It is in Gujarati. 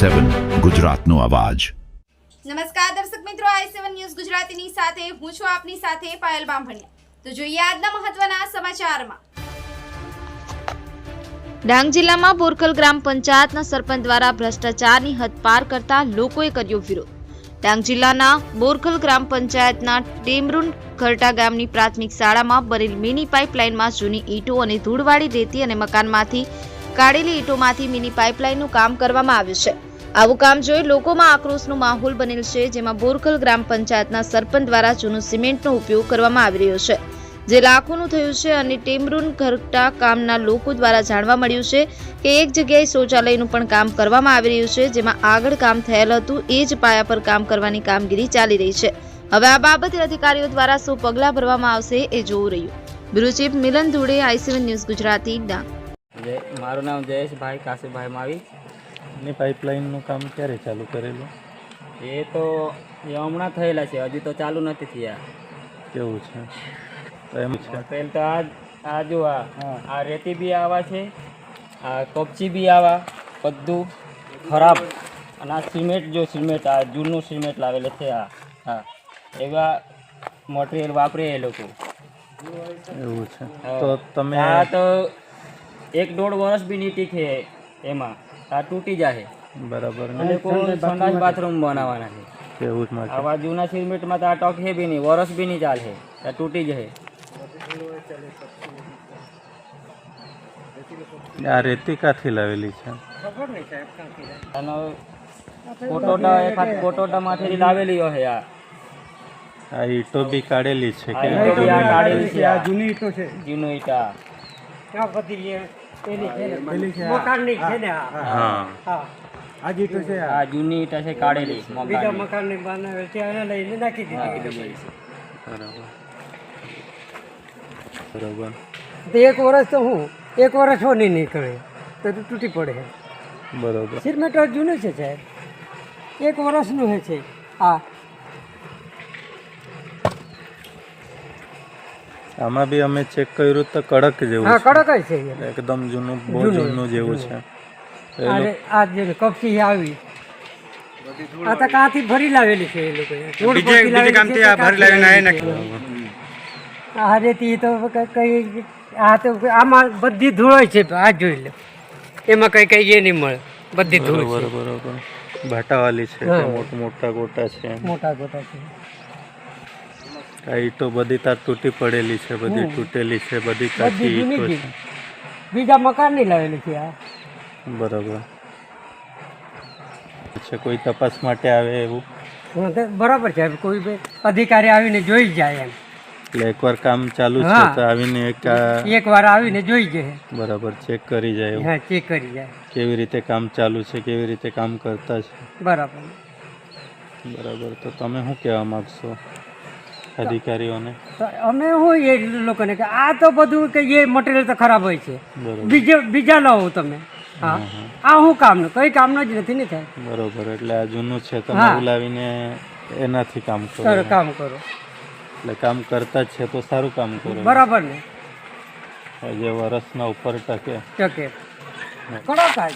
સેવન ગુજરાતનો અવાજ. નમસ્કાર દર્શક મિત્રો આઈ સેવન ન્યૂઝ ગુજરાતીની સાથે હું છું આપની સાથે પાયલ બામભણિયા. તો જોઈએ આજના મહત્વના સમાચારમાં. ડાંગ જિલ્લામાં બોરકલ ગ્રામ પંચાયતના સરપંચ દ્વારા ભ્રષ્ટાચારની હદ પાર કરતા લોકોએ કર્યો વિરોધ. ડાંગ જિલ્લાના બોરકલ ગ્રામ પંચાયતના ટેમરૂન ઘરટા ગામની પ્રાથમિક શાળામાં બનેલ મિની પાઇપલાઇનમાં જૂની ઈંટો અને ધૂળવાળી રેતી અને મકાનમાંથી કાઢેલી ઈંટોમાંથી મિની પાઇપલાઇનનું કામ કરવામાં આવ્યું છે. આવું કામ જોઈ લોકોમાં આક્રોશનો માહોલ બનેલ છે, જેમાં બોરકલ ગ્રામ પંચાયતના સરપંચ દ્વારા જૂનું સિમેન્ટનો ઉપયોગ કરવામાં આવી રહ્યો છે, જે લાખોનું થયું છે અને ટેમરૂન ઘરટા કામના લોકો દ્વારા જાણવા મળ્યું છે કે એક જગ્યાએ શૌચાલયનું પણ કામ કરવામાં આવી રહ્યું છે, જેમાં આગળ કામ થયેલ હતું, એ જ પાયા પર કામ કરવાની કામગીરી ચાલી રહી છે. હવે આ બાબતે અધિકારીઓ દ્વારા શું પગલાં ભરવામાં આવશે એ જોવું રહ્યું. Bureau chief Milan Dhude I C one news Gujarati, Dang. મારું નામ જયેશભાઈ, કાશીભાઈ માવી. ની પાઇપલાઇનનું કામ ક્યારે ચાલુ કરેલું? એ તો એ હમણાં થયેલા છે હજી તો ચાલુ નથી થયા. કેવું છે? તો એમ છે. પહેલ તો આ આ જો આ આ રેતી બી આવા છે આ કપચી બી આવા બધું ખરાબ. અને આ સિમેન્ટ જો સિમેન્ટ આ જૂનું સિમેન્ટ લાવેલું છે આ હા. એવા મટીરિયલ વાપરે એ લોકો. એવું છે. તો તમે આ તો એક દોઢ વર્ષ બી નીતિ છે એમાં. આ તૂટી જાય બરાબર અને કોઈ સંડાસ બાથરૂમ બનાવવાના છે. એવું જ માટે. આવા જૂના સિમેન્ટમાં તો આ ટોક છે બી નહીં વરસ બી નહીં ચાલશે આ તૂટી જશે આ રેતી કાથી લાવેલી છે. આનો કોટોટા એકાદ કોટોટામાંથી લાવેલી હોય આ. આ ઈટો બી કાઢેલી છે કે આ કાઢેલી છે આ. જૂની ઈટો છે. જૂનું ઈટા. ક્યાં બધી મકાનની છે ને હા હા. આ જ છે આ. આ જૂની ઈંટા છે કાઢેલી બીજા મકાનની. મકાનની છે એને લઈને નાખી દીધી બરાબર. બરાબર. તો એક વર્ષ તો હું એક વર્ષ હો નહીં નીકળે તો તો તૂટી પડે. બરાબર. સિમેન્ટ જૂનું છે સાહેબ. એક વર્ષનું હે છે હા આમાં બી અમે ચેક કર્યું તો કડક જેવું હા કડક જ છે એકદમ જૂનું બહુ જૂનું, જેવું છે. આ લોકો- આ જે કપચી આવી. આ તો કાંથી ભરી લાવેલી છે એ રોડ પરથી લાવેલી છે તો કાંથી આ રેતી તો કઈ આ તો આમાં બધી ધૂળ હોય છે. આ જોઈ લે. એમાં કઈ કઈ એ નહીં મળે. બધી ધૂળ બરોબર છે. બરોબર. ભાટાવાલી છે. મોટા મોટા ગોટા છે. મોટા ગોટા છે. આ ઈટો બધી તાર તૂટી પડેલી છે બધી તૂટેલી છે બધી બધી કાચી જૂની છે. બીજા મકાન નહીં લાવેલી છે આ. બરાબર. છે કોઈ તપાસ માટે આવે એવું? હા, તો બરાબર છે કોઈ બી અધિકારી આવીને જોઈ જાય એમ. એટલે એકવાર કામ ચાલુ છે હા. તો આવીને એક આ એક વાર આવીને જોઈ જાય. બરાબર ચેક કરી જાય એવું. હા ચેક કરી જાય. કેવી રીતે કામ ચાલુ છે કેવી રીતે કામ કરતા છે. બરાબર. બરાબર તો તમે શું કહેવા માગશો? અધિકારીઓને? અમે હું એ લોકોને કે આ તો બધું કે એ મટીરિયલ તો ખરાબ હોય છે. બીજે બીજા લાવો તમે. હા. આ શું કામનું કઈ કામનો જ નથી ને થાય. બરોબર એટલે આ જૂનું છે તમે બોલાવીને એનાથી કામ કરો? કામ કરો. એટલે કામ કરતા જ છે તો સારું કામ કરો બરાબર ને. જે વર્ષના ઉપર ટકે. ટકે. કડક આજ